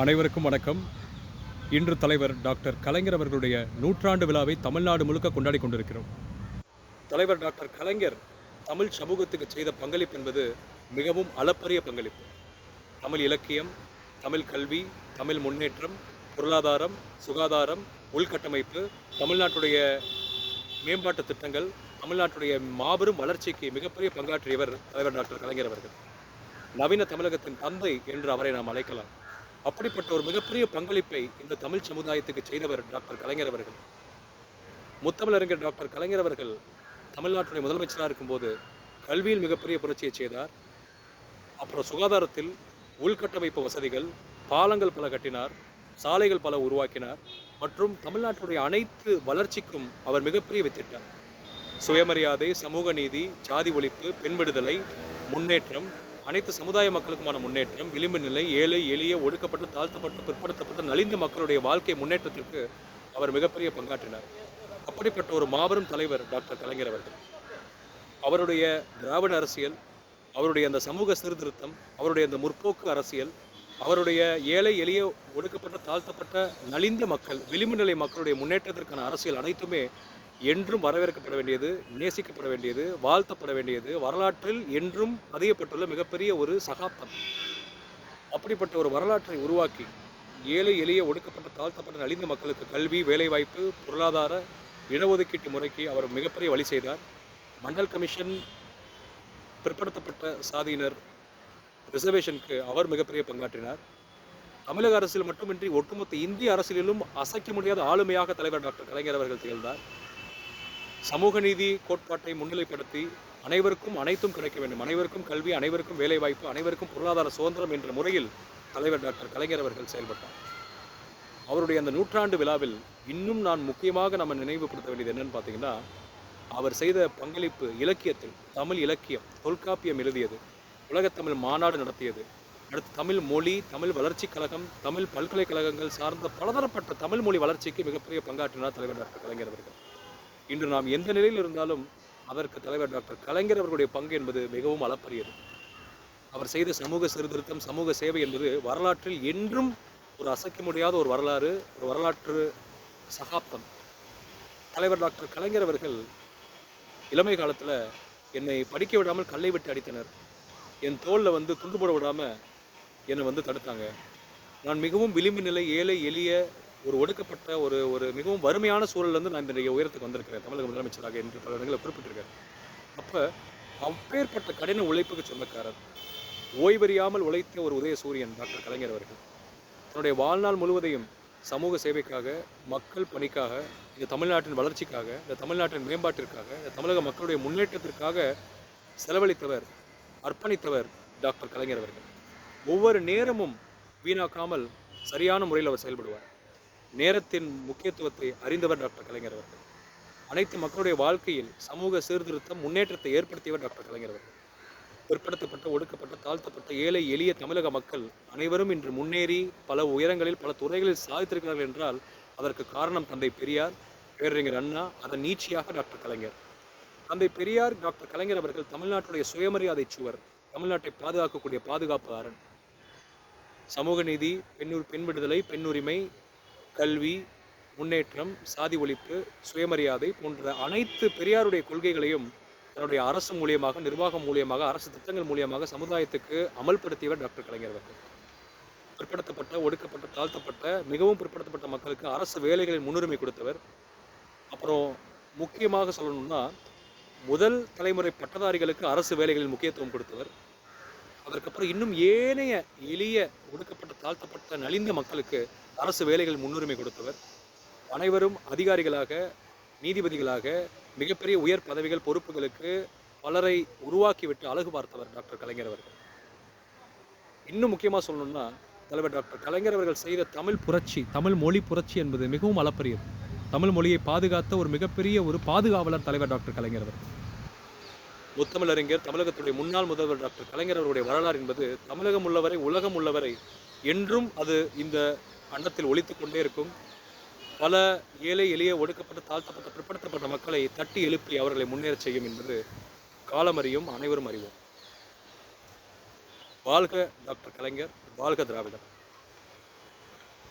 அனைவருக்கும் வணக்கம். இன்று தலைவர் டாக்டர் கலைஞர் அவர்களுடைய நூற்றாண்டு விழாவை தமிழ்நாடு முழுக்க கொண்டாடி கொண்டிருக்கிறோம். தலைவர் டாக்டர் கலைஞர் தமிழ் சமூகத்துக்கு செய்த பங்களிப்பு என்பது மிகவும் அளப்பரிய பங்களிப்பு. தமிழ் இலக்கியம் தமிழ் கல்வி தமிழ் முன்னேற்றம் பொருளாதாரம் சுகாதாரம் உள்கட்டமைப்பு தமிழ்நாட்டுடைய மேம்பாட்டு திட்டங்கள் தமிழ்நாட்டுடைய மாபெரும் வளர்ச்சிக்கு மிகப்பெரிய பங்காற்றியவர் தலைவர் டாக்டர் கலைஞர் அவர்கள். நவீன தமிழகத்தின் தந்தை என்று அவரை நாம் அழைக்கலாம். அப்படிப்பட்ட ஒரு மிகப்பெரிய பங்களிப்பை இந்த தமிழ் சமுதாயத்துக்கு செய்தவர் டாக்டர் கலைஞர் அவர்கள். முத்தமிழறிஞர் டாக்டர் கலைஞர் அவர்கள் தமிழ்நாட்டுடைய முதலமைச்சராக இருக்கும்போது கல்வியில் மிகப்பெரிய புரட்சியை செய்தார். அப்புறம் சுகாதாரத்தில் உள்கட்டமைப்பு வசதிகள் பாலங்கள் பல கட்டினார் சாலைகள் பல உருவாக்கினார் மற்றும் தமிழ்நாட்டுடைய அனைத்து வளர்ச்சிக்கும் அவர் மிகப்பெரிய வித்திட்டார். சுயமரியாதை சமூக நீதி சாதி ஒழிப்பு பெண் விடுதலை முன்னேற்றம் அனைத்து சமுதாய மக்களுக்குமான முன்னேற்றம் விளிம்பு நிலை ஏழை எளிய ஒடுக்கப்பட்டு தாழ்த்தப்பட்டு பிற்படுத்தப்பட்ட நலிந்த மக்களுடைய வாழ்க்கை முன்னேற்றத்திற்கு அவர் மிகப்பெரிய பங்காற்றினார். அப்படிப்பட்ட ஒரு மாபெரும் தலைவர் டாக்டர் கலைஞர் அவர்கள். அவருடைய திராவிட அரசியல் அவருடைய அந்த சமூக சீர்திருத்தம் அவருடைய அந்த முற்போக்கு அரசியல் அவருடைய ஏழை எளிய ஒடுக்கப்பட்ட தாழ்த்தப்பட்ட நலிந்த மக்கள் விளிம்பு நிலை மக்களுடைய முன்னேற்றத்திற்கான அரசியல் அனைத்துமே என்றும் வரவேற்கப்பட வேண்டியது நேசிக்கப்பட வேண்டியது வாழ்த்தப்பட வேண்டியது வரலாற்றில் என்றும் பதியப்பட்டுள்ள மிகப்பெரிய ஒரு சகாப்தம். அப்படிப்பட்ட ஒரு வரலாற்றை உருவாக்கி ஏழை எளிய ஒடுக்கப்பட்ட தாழ்த்தப்பட்ட நலிந்த மக்களுக்கு கல்வி வேலைவாய்ப்பு பொருளாதார இடஒதுக்கீட்டு முறைக்கு அவர் மிகப்பெரிய வழி செய்தார். மண்டல் கமிஷன் பிற்படுத்தப்பட்ட சாதியினர் ரிசர்வேஷனுக்கு அவர் மிகப்பெரிய பங்காற்றினார். தமிழக அரசியல் மட்டுமின்றி ஒட்டுமொத்த இந்திய அரசியலிலும் அசைக்க முடியாத ஆளுமையாக தலைவர் டாக்டர் கலைஞர் அவர்கள் திகழ்ந்தார். சமூக நீதி கோட்பாட்டை முன்னிலைப்படுத்தி அனைவருக்கும் அனைத்தும் கிடைக்க வேண்டும். அனைவருக்கும் கல்வி அனைவருக்கும் வேலைவாய்ப்பு அனைவருக்கும் பொருளாதார சுதந்திரம் என்ற முறையில் தலைவர் டாக்டர் கலைஞர் அவர்கள் செயல்பட்டார். அவருடைய அந்த நூற்றாண்டு விழாவில் இன்னும் நான் முக்கியமாக நம்ம நினைவுபடுத்த வேண்டியது என்னன்னு பார்த்தீங்கன்னா அவர் செய்த பங்களிப்பு இலக்கியத்தில் தமிழ் இலக்கியம் தொல்காப்பியம் எழுதியது உலகத்தமிழ் மாநாடு நடத்தியது அடுத்து தமிழ் மொழி தமிழ் வளர்ச்சிக் கழகம் தமிழ் பல்கலைக்கழகங்கள் சார்ந்த பலதரப்பட்ட தமிழ் மொழி வளர்ச்சிக்கு மிகப்பெரிய பங்காற்றினார் தலைவர் டாக்டர் கலைஞர் அவர்கள். இன்று நாம் எந்த நிலையில் இருந்தாலும் அதற்கு தலைவர் டாக்டர் கலைஞர் அவர்களுடைய பங்கு என்பது மிகவும் அளப்பரியது. அவர் செய்த சமூக சீர்திருத்தம் சமூக சேவை என்பது வரலாற்றில் என்றும் ஒரு அசைக்க முடியாத ஒரு வரலாறு ஒரு வரலாற்று சகாப்தம். தலைவர் டாக்டர் கலைஞர் அவர்கள் இளமை காலத்தில் என்னை படிக்க விடாமல் கல்லை விட்டு அடித்தனர். என் தோளில் வந்து துண்டு போட விடாமல் என்னை வந்து தடுத்தாங்க. நான் மிகவும் விளிம்பு நிலை ஏழை எளிய ஒரு ஒடுக்கப்பட்ட ஒரு ஒரு மிகவும் வறுமையான சூழல்லேருந்து நான் இந்த உயரத்துக்கு வந்திருக்கிறேன். தமிழக முதலமைச்சராக என்று பல இடங்களில் குறிப்பிட்டிருக்கேன் அப்போ அப்பேற்பட்ட கடின உழைப்புக்கு சொந்தக்காரர் ஓய்வறியாமல் உழைத்த ஒரு உதய சூரியன் டாக்டர் கலைஞர் அவர்கள். தன்னுடைய வாழ்நாள் முழுவதையும் சமூக சேவைக்காக மக்கள் பணிக்காக இந்த தமிழ்நாட்டின் வளர்ச்சிக்காக இந்த தமிழ்நாட்டின் மேம்பாட்டிற்காக இந்த தமிழக மக்களுடைய முன்னேற்றத்திற்காக செலவழித்தவர் அர்ப்பணித்தவர் டாக்டர் கலைஞர் அவர்கள். ஒவ்வொரு நேரமும் வீணாக்காமல் சரியான முறையில் அவர் செயல்படுவார். நேரத்தின் முக்கியத்துவத்தை அறிந்தவர் டாக்டர் கலைஞர் அவர்கள். அனைத்து மக்களுடைய வாழ்க்கையில் சமூக சீர்திருத்தம் முன்னேற்றத்தை ஏற்படுத்தியவர் டாக்டர் கலைஞர் அவர்கள். பிற்படுத்தப்பட்ட ஒடுக்கப்பட்ட தாழ்த்தப்பட்ட ஏழை எளிய தமிழக மக்கள் அனைவரும் இன்று முன்னேறி பல உயரங்களில் பல துறைகளில் சாதித்திருக்கிறார்கள் என்றால் அதற்கு காரணம் தந்தை பெரியார் பேரறிஞர் அண்ணா அதன் நீட்சியாக டாக்டர் கலைஞர். தந்தை பெரியார் டாக்டர் கலைஞர் அவர்கள் தமிழ்நாட்டுடைய சுயமரியாதை சுவர் தமிழ்நாட்டை பாதுகாக்கக்கூடிய பாதுகாப்பு அரண். சமூக நீதி பெண்ணூர் பெண் விடுதலை பெண்ணுரிமை கல்வி முன்னேற்றம் சாதி ஒழிப்பு சுயமரியாதை போன்ற அனைத்து பெரியாருடைய கொள்கைகளையும் தன்னுடைய அரசு மூலியமாக நிர்வாகம் மூலியமாக அரசு திட்டங்கள் மூலியமாக சமுதாயத்துக்கு அமல்படுத்தியவர் டாக்டர் கலைஞர் அவர்கள். பிற்படுத்தப்பட்ட ஒடுக்கப்பட்ட தாழ்த்தப்பட்ட மிகவும் பிற்படுத்தப்பட்ட மக்களுக்கு அரசு வேலைகளில் முன்னுரிமை கொடுத்தவர். அப்புறம் முக்கியமாக சொல்லணும்னா முதல் தலைமுறை பட்டதாரிகளுக்கு அரசு வேலைகளில் முக்கியத்துவம் கொடுத்தவர். அதற்கப்புறம் இன்னும் ஏனைய எளிய ஒடுக்கப்பட்ட தாழ்த்தப்பட்ட நலிந்த மக்களுக்கு அரசு வேலைகள் முன்னுரிமை கொடுத்தவர். அனைவரும் அதிகாரிகளாக நீதிபதிகளாக மிகப்பெரிய உயர் பதவிகள் பொறுப்புகளுக்கு பலரை உருவாக்கிவிட்டு அழகு பார்த்தவர் டாக்டர் கலைஞர் அவர்கள். இன்னும் முக்கியமாக சொல்லணும்னா தலைவர் டாக்டர் கலைஞர் அவர்கள் செய்த தமிழ் புரட்சி தமிழ் மொழி புரட்சி என்பது மிகவும் அளப்பரியது. தமிழ் மொழியை பாதுகாத்த ஒரு மிகப்பெரிய ஒரு பாதுகாவலர் தலைவர் டாக்டர் கலைஞர் அவர்கள். முத்தமிழறிஞர் தமிழகத்துடைய முன்னாள் முதல்வர் டாக்டர் கலைஞர் அவருடைய வரலாறு என்பது தமிழகம் உள்ளவரை உலகம் உள்ளவரை என்றும் அது இந்த அண்டத்தில் ஒழித்து கொண்டே இருக்கும். பல ஏழை எளிய ஒடுக்கப்பட்ட தாழ்த்தப்பட்ட பிற்படுத்தப்பட்ட மக்களை தட்டி எழுப்பி அவர்களை முன்னேறச் செய்யும் என்பது காலம் அறியும் அனைவரும் அறிவோம். வாழ்க டாக்டர் கலைஞர் வாழ்க திராவிடர்.